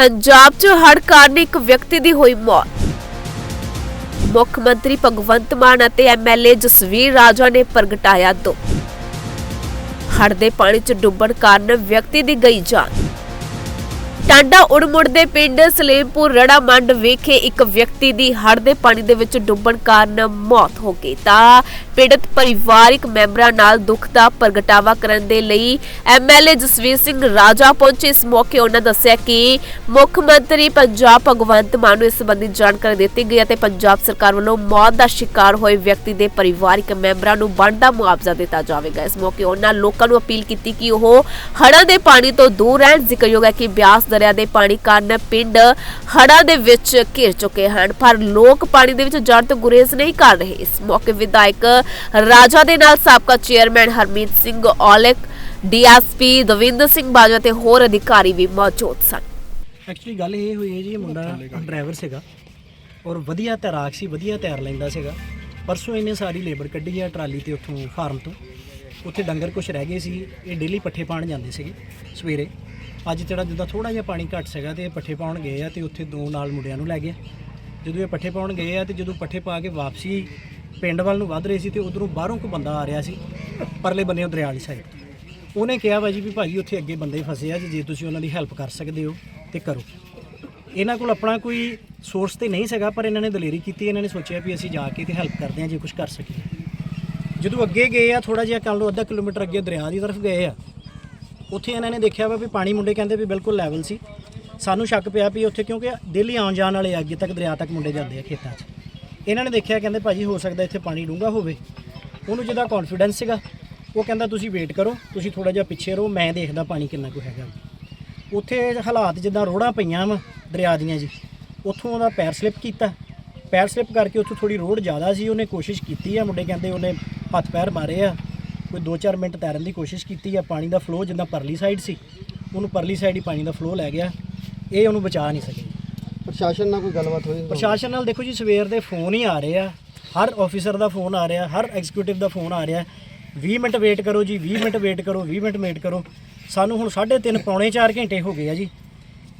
ਪੰਜਾਬ 'ਚ ਹੜ੍ਹ ਕਾਰਨ ਇੱਕ ਵਿਅਕਤੀ ਦੀ ਹੋਈ ਮੌਤ। ਮੁੱਖ ਮੰਤਰੀ ਭਗਵੰਤ ਮਾਨ ਅਤੇ ਐਮਐਲਏ ਜਸਵੀਰ ਰਾਜਾ ਨੇ ਪ੍ਰਗਟਾਇਆ ਦੁੱਖ। ਹੜ੍ਹ ਦੇ ਪਾਣੀ 'ਚ ਡੁੱਬਣ ਕਾਰਨ ਵਿਅਕਤੀ ਦੀ ਗਈ ਜਾਨ। ਟਾਂਡਾ ਉੜਮੁੜ ਦੇ ਪਿੰਡ ਸਲੇਮਪੁਰ ਰੜਾ ਮੰਡ ਵਿਖੇ ਇੱਕ ਵਿਅਕਤੀ ਦੀ ਹੜ੍ਹ ਦੇ ਪਾਣੀ ਦੇ ਵਿੱਚ ਡੁੱਬਣ ਕਾਰਨ ਮੌਤ ਹੋ ਗਈ। ਤਾਂ ਪੀੜਤ ਪਰਿਵਾਰਿਕ ਮੈਂਬਰਾਂ ਨਾਲ ਦੁੱਖ ਦਾ ਪ੍ਰਗਟਾਵਾ ਕਰਨ ਦੇ ਲਈ ਐਮਐਲਏ ਜਸਵੀਰ ਸਿੰਘ ਰਾਜਾ ਪਹੁੰਚੇ। ਇਸ ਮੌਕੇ ਉਹਨਾਂ ਦੱਸਿਆ ਕਿ ਮੁੱਖ ਮੰਤਰੀ ਪੰਜਾਬ ਭਗਵੰਤ ਮਾਨ ਨੂੰ ਇਸ ਸੰਬੰਧੀ ਜਾਣਕਾਰੀ ਦਿੱਤੀ ਗਈ ਅਤੇ ਪੰਜਾਬ ਸਰਕਾਰ ਵੱਲੋਂ ਮੌਤ ਦਾ ਸ਼ਿਕਾਰ ਹੋਏ ਵਿਅਕਤੀ ਦੇ ਪਰਿਵਾਰਿਕ ਮੈਂਬਰਾਂ ਨੂੰ ਬਣਦਾ ਮੁਆਵਜ਼ਾ ਦਿੱਤਾ ਜਾਵੇਗਾ। ਇਸ ਮੌਕੇ ਉਹਨਾਂ ਲੋਕਾਂ ਨੂੰ ਅਪੀਲ ਕੀਤੀ ਕਿ ਉਹ ਹੜ੍ਹਾਂ ਦੇ ਪਾਣੀ ਤੋਂ ਦੂਰ ਰਹਿਣ। ਜ਼ਿਕਰਯੋਗ ਹੈ ਕਿ ਬਿਆਸ ਦਰਿਆ ਦੇ ਪਾਣੀ ਕਾਰਨ ਪਿੰਡ ਹੜ੍ਹਾਂ ਦੇ ਵਿੱਚ ਘਿਰ ਚੁੱਕੇ ਹਨ। ਪਰ ਲੋਕ ਪਾਣੀ ਦੇ ਵਿੱਚ ਜਾਣ ਤੋਂ ਗੁਰੇਜ਼ ਨਹੀਂ ਕਰ ਰਹੇ। ਇਸ ਮੌਕੇ ਵਿਧਾਇਕ ਰਾਜਾ ਦੇ ਨਾਲ ਸਾਬਕਾ ਚੇਅਰਮੈਨ ਹਰਮੀਤ ਸਿੰਘ ਔਲਖ, ਡੀਐਸਪੀ ਦਵਿੰਦਰ ਸਿੰਘ ਬਾਜਵਾ ਤੇ ਹੋਰ ਅਧਿਕਾਰੀ ਵੀ ਮੌਜੂਦ ਸਨ। ਐਕਚੁਅਲੀ ਗੱਲ ਇਹ ਹੋਈ ਹੈ ਜੀ, ਇਹ ਮੁੰਡਾ ਡਰਾਈਵਰ ਸੀਗਾ ਔਰ ਵਧੀਆ ਤੈਰਾਕ ਸੀ, ਵਧੀਆ ਤੈਰ ਲੈਂਦਾ ਸੀਗਾ। ਪਰਸੋਂ ਇਹਨੇ ਸਾਰੀ ਲੇਬਰ ਕੱਢੀ ਆ ਟਰਾਲੀ ਤੇ ਉੱਥੋਂ ਫਾਰਮ ਤੋਂ। ਉੱਥੇ ਡੰਗਰ ਕੁਛ ਰਹਿ ਗਏ ਸੀ, ਇਹ ਡੇਲੀ ਪੱਠੇ ਪਾਣ ਜਾਂਦੇ ਸੀਗੇ ਸਵੇਰੇ। ਅੱਜ ਜਿਹੜਾ ਜਿੱਦਾਂ ਥੋੜਾ ਜਿਹਾ ਪਾਣੀ ਘੱਟ ਸੀਗਾ ਤੇ ਇਹ ਪੱਠੇ ਪਾਉਣ ਗਏ ਆ ਤੇ ਉੱਥੇ ਦੋ ਨਾਲ ਮੁੰਡਿਆਂ ਨੂੰ ਲੈ ਗਿਆ ਜਦੋਂ ਇਹ ਪੱਠੇ ਪਾਉਣ ਗਏ ਆ ਤੇ ਜਦੋਂ ਪੱਠੇ ਪਾ ਕੇ ਵਾਪਸੀ ਪਿੰਡ ਵੱਲ ਨੂੰ ਵੱਧ ਰਹੇ ਸੀ ਤੇ ਉਧਰੋਂ ਬਾਹਰੋਂ ਕੋ ਬੰਦਾ ਆ ਰਿਹਾ ਸੀ, ਪਰਲੇ ਬੰਨੇ ਦਰਿਆ ਵਾਲੀ ਸਾਈਡ ਉਹਨੇ ਕਿਹਾ ਭਾਜੀ ਵੀ ਭਾਜੀ ਉੱਥੇ ਅੱਗੇ ਬੰਦੇ ਫਸੇ ਆ ਜੀ, ਜੇ ਤੁਸੀਂ ਉਹਨਾਂ ਦੀ ਹੈਲਪ ਕਰ ਸਕਦੇ ਹੋ ਤੇ ਕਰੋ। ਇਹਨਾਂ ਕੋਲ ਆਪਣਾ ਕੋਈ ਸੋਰਸ ਤੇ ਨਹੀਂ ਸੀਗਾ, ਪਰ ਇਹਨਾਂ ਨੇ ਦਲੇਰੀ ਕੀਤੀ, ਇਹਨਾਂ ਨੇ ਸੋਚਿਆ ਵੀ ਅਸੀਂ ਜਾ ਕੇ ਤੇ ਹੈਲਪ ਕਰਦੇ ਹਾਂ, ਜੇ ਕੁਝ ਕਰ ਸਕੀਏ। ਜਦੋਂ ਅੱਗੇ ਗਏ ਆ ਥੋੜਾ ਜਿਹਾ ਕੱਲ ਨੂੰ ਅੱਧਾ ਕਿਲੋਮੀਟਰ ਅੱਗੇ ਦਰਿਆ ਦੀ ਤਰਫ ਗਏ ਆ ਉੱਥੇ ਇਹਨਾਂ ਨੇ ਦੇਖਿਆ ਵਾ ਵੀ ਪਾਣੀ ਮੁੰਡੇ ਕਹਿੰਦੇ ਵੀ ਬਿਲਕੁਲ ਲੈਵਲ ਸੀ। ਸਾਨੂੰ ਸ਼ੱਕ ਪਿਆ ਵੀ ਉੱਥੇ ਕਿਉਂਕਿ ਡੇਲੀ ਆਉਣ ਜਾਣ ਵਾਲੇ ਅੱਗੇ ਤੱਕ ਦਰਿਆ ਤੱਕ ਮੁੰਡੇ ਜਾਂਦੇ ਆ ਖੇਤਾਂ 'ਚ। ਇਹਨਾਂ ਨੇ ਦੇਖਿਆ, ਕਹਿੰਦੇ ਭਾਜੀ ਹੋ ਸਕਦਾ ਇੱਥੇ ਪਾਣੀ ਡੂੰਘਾ ਹੋਵੇ। ਉਹਨੂੰ ਜਿਹਦਾ ਕੌਨਫੀਡੈਂਸ ਸੀਗਾ, ਉਹ ਕਹਿੰਦਾ ਤੁਸੀਂ ਵੇਟ ਕਰੋ, ਤੁਸੀਂ ਥੋੜਾ ਜਿਹਾ ਪਿੱਛੇ ਰਹੋ, ਮੈਂ ਦੇਖਦਾ ਪਾਣੀ ਕਿੰਨਾ ਕੁ ਹੈਗਾ। ਉੱਥੇ ਹਾਲਾਤ ਜਿੱਦਾਂ ਰੋੜਾਂ ਪਈਆਂ ਵਾ ਦਰਿਆ ਦੀਆਂ ਜੀ, ਉੱਥੋਂ ਉਹਦਾ ਪੈਰ ਸਲਿੱਪ ਕੀਤਾ। ਪੈਰ ਸਲਿੱਪ ਕਰਕੇ ਉੱਥੋਂ ਥੋੜੀ ਰੋਡ ਜ਼ਿਆਦਾ ਸੀ, ਉਹਨੇ ਕੋਸ਼ਿਸ਼ ਕੀਤੀ ਆ, ਮੁੰਡੇ ਕਹਿੰਦੇ ਉਹਨੇ ਹੱਥ ਪੈਰ ਮਾਰੇ ਆ। ਕੋਈ 2-4 ਮਿੰਟ ਤੈਰਨ ਦੀ ਕੋਸ਼ਿਸ਼ ਕੀਤੀ ਆ ਪਾਣੀ ਦਾ ਫਲੋ ਜਿੱਦਾਂ ਪਰਲੀ ਸਾਈਡ ਸੀ ਉਹਨੂੰ ਪਰਲੀ ਸਾਈਡ ਹੀ ਪਾਣੀ ਦਾ ਫਲੋ ਲੈ ਗਿਆ। ਇਹ ਉਹਨੂੰ ਬਚਾ ਨਹੀਂ ਸਕੇ। ਪ੍ਰਸ਼ਾਸਨ ਨਾਲ ਕੋਈ ਗੱਲਬਾਤ ਹੋਈ? ਪ੍ਰਸ਼ਾਸਨ ਨਾਲ ਦੇਖੋ ਜੀ ਸਵੇਰ ਦੇ ਫੋਨ ਹੀ ਆ ਰਹੇ ਆ। ਹਰ ਆਫੀਸਰ ਦਾ ਫੋਨ ਆ ਰਿਹਾ ਹਰ ਐਗਜ਼ੀਕਿਊਟਿਵ ਦਾ ਫੋਨ ਆ ਰਿਹਾ। 20 ਮਿੰਟ ਵੇਟ ਕਰੋ ਜੀ 20 ਮਿੰਟ ਵੇਟ ਕਰੋ 20 ਮਿੰਟ ਵੇਟ ਕਰੋ। ਸਾਨੂੰ ਹੁਣ 3.5 ਪੌਣੇ 4 ਘੰਟੇ ਹੋ ਗਏ ਆ ਜੀ।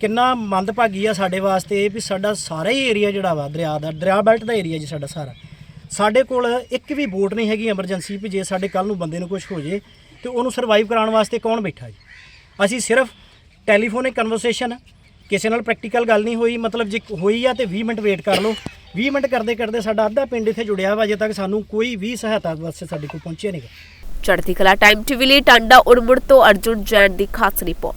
ਕਿੰਨਾ ਮੰਦਭਾਗੀ ਆ ਸਾਡੇ ਵਾਸਤੇ ਇਹ ਵੀ ਸਾਡਾ ਸਾਰਾ ਹੀ ਏਰੀਆ ਜਿਹੜਾ ਵਾ ਦਰਿਆ ਦਾ ਦਰਿਆ ਬੈਲਟ ਦਾ ਏਰੀਆ ਜੀ ਸਾਡਾ ਸਾਰਾ। ਸਾਡੇ ਕੋਲ ਇੱਕ ਵੀ ਬੋਟ ਨਹੀਂ ਹੈਗੀ ਐਮਰਜੈਂਸੀ ਵੀ ਜੇ ਸਾਡੇ ਕੱਲ ਨੂੰ ਬੰਦੇ ਨੂੰ ਕੁਝ ਹੋ ਜੇ, ਤੇ ਉਹਨੂੰ ਸਰਵਾਈਵ ਕਰਾਉਣ ਵਾਸਤੇ ਕੌਣ ਬੈਠਾ ਜੀ? ਅਸੀਂ ਸਿਰਫ ਟੈਲੀਫੋਨਿਕ ਕਨਵਰਸੇਸ਼ਨ ਕਿਸੇ ਨਾਲ ਪ੍ਰੈਕਟੀਕਲ ਗੱਲ ਨਹੀਂ ਹੋਈ, ਮਤਲਬ ਜੇ ਹੋਈ ਆ ਤੇ 20 ਮਿੰਟ ਵੇਟ ਕਰ ਲਓ। 20 ਮਿੰਟ ਕਰਦੇ ਕਰਦੇ ਸਾਡਾ ਅੱਧਾ ਪਿੰਡ ਇੱਥੇ ਜੁੜਿਆ ਵਾ, ਅਜੇ ਤੱਕ ਸਾਨੂੰ ਕੋਈ ਵੀ ਸਹਾਇਤਾ ਵਾਸਤੇ ਸਾਡੇ ਕੋਲ ਪਹੁੰਚਿਆ ਨਹੀਂਗਾ ਚੜ੍ਹਦੀ ਕਲਾ ਟਾਈਮ ਟੀਵੀ ਲਈ ਟਾਂਡਾ ਉੜਮੁੜ ਤੋਂ ਅਰਜੁਨ ਜੈਨ ਦੀ ਖਾਸ ਰਿਪੋਰਟ